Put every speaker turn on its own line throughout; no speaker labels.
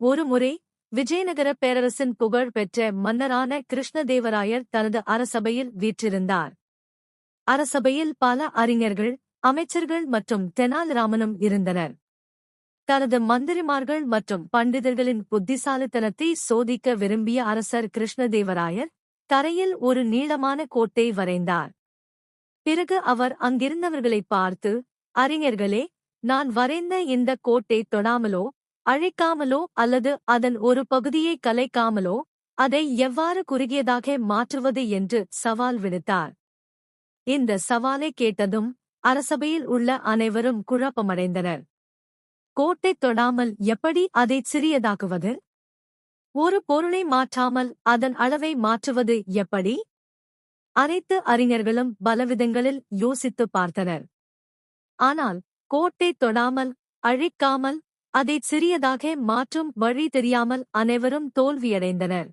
ஒருமுறை விஜயநகர பேரரசின் புகழ் பெற்ற மன்னரான கிருஷ்ணதேவராயர் தனது அரசபையில் வீற்றிருந்தார். அரசபையில் பல அறிஞர்கள் அமைச்சர்கள் மற்றும் தெனாலிராமனும் இருந்தனர். தனது மந்திரிமார்கள் மற்றும் பண்டிதர்களின் புத்திசாலித்தனத்தை சோதிக்க விரும்பிய அரசர் கிருஷ்ணதேவராயர் தரையில் ஒரு நீளமான கோட்டை வரைந்தார். பிறகு அவர் அங்கிருந்தவர்களை பார்த்து அறிஞர்களே நான் வரைந்த இந்த கோட்டை தொடாமலோ அழிக்காமலோ அல்லது அதன் ஒரு பகுதியை கலைக்காமலோ அதை எவ்வாறு குறுகியதாக மாற்றுவது என்று சவால் விடுத்தார். இந்த சவாலை கேட்டதும் அரசபையில் உள்ள அனைவரும் குழப்பமடைந்தனர். கோட்டை தொடாமல் எப்படி அதை சிறியதாக்குவது? ஒரு பொருளை மாற்றாமல் அதன் அளவை மாற்றுவது எப்படி? அனைத்து அறிஞர்களும் பலவிதங்களில் யோசித்துப் பார்த்தனர். ஆனால் கோட்டை தொடாமல் அழிக்காமல் அதை சிறியதாக மாற்றும் வழி தெரியாமல் அனைவரும் தோல்வியடைந்தனர்.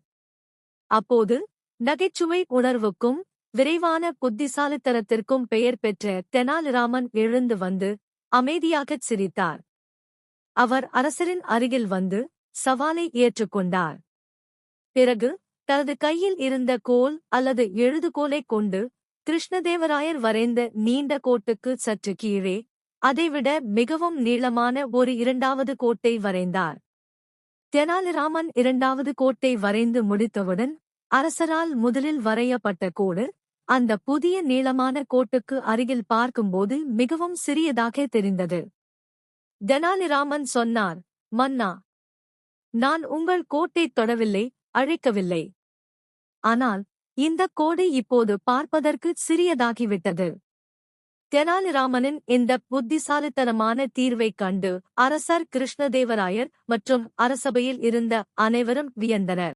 அப்போது நகைச்சுவை உணர்வுக்கும் விரைவான புத்திசாலித்தனத்திற்கும் பெயர் பெற்ற தெனாலிராமன் எழுந்து வந்து அமைதியாகச் சிரித்தார். அவர் அரசரின் அருகில் வந்து சவாலை ஏற்றுக்கொண்டார். பிறகு தனது கையில் இருந்த கோல் அல்லது எழுதுகோலைக் கொண்டு கிருஷ்ணதேவராயர் வரைந்த நீண்ட கோட்டுக்கு சற்று கீழே அதைவிட மிகவும் நீளமான ஒரு இரண்டாவது கோட்டை வரைந்தார். தெனாலிராமன் இரண்டாவது கோட்டை வரைந்து முடித்தவுடன் அரசரால் முதலில் வரையப்பட்ட கோடு அந்த புதிய நீளமான கோட்டுக்கு அருகில் பார்க்கும்போது மிகவும் சிறியதாக தெரிந்தது. தெனாலிராமன் சொன்னார் மன்னா நான் உங்கள் கோட்டைத் தொடவில்லை அழைக்கவில்லை. ஆனால் இந்த கோடு இப்போது பார்ப்பதற்கு சிறியதாகிவிட்டது. தெனாலிராமனின் இந்த புத்திசாலித்தனமான தீர்வைக் கண்டு அரசர் கிருஷ்ணதேவராயர் மற்றும் அரசபையில் இருந்த அனைவரும் வியந்தனர்.